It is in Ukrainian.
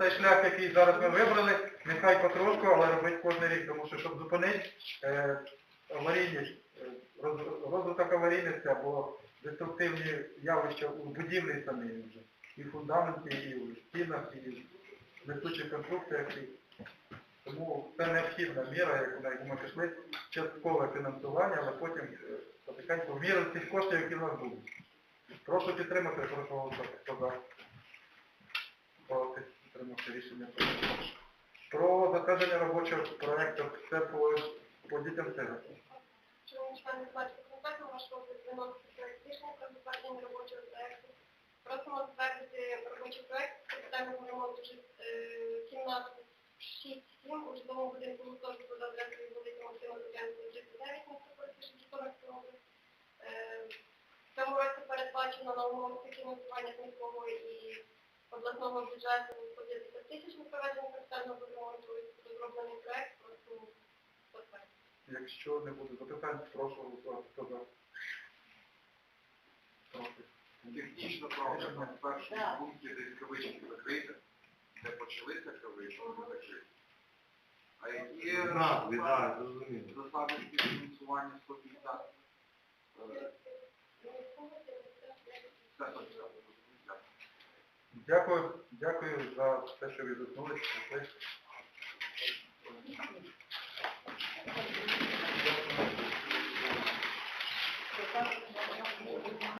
оцей шлях, який зараз ми вибрали, нехай потрошку, але робить кожен рік, тому що щоб зупинити е, аварійність, е, роз- розвиток аварійності або деструктивні явища у будівлі самій вже. І в фундаменті, і в стінах, і в несучих конструкціях. Тому це необхідна міра, на яку ми пішли, часткове фінансування, але потім е, потихеньку міру цих коштів, які в нас будуть. Прошу підтримати, прошу голосувати. Рішення. прийнято. Про затвердження робочого проєкту це по, по дітям сиротам. Шановні члени складського комітету, ваш розгляд виносить проект рішення про затвердження робочого проекту. Просимо затвердити робочий проект з капітального ремонту е, кімнат 6-7 у житловому будинку гуртожитку за адресою вулиця Максима Лубянського, 39, місто Поліції, Житомирської області. Е, В цьому році передбачено на умовах фінансування міського і обласного бюджету по 50 тисяч на проведення капітального ремонту. Розроблений проект, просимо затвердити. Якщо не буде запитань, прошу голосувати. Технічно правда, на першому пункті десь кавички закриті, де почалися кавички, вони закриті. А які Так, зрозуміло. засади фінансування 150? Е, Це 150, розумієте? Дякую, дякую за те, що відгукнулися.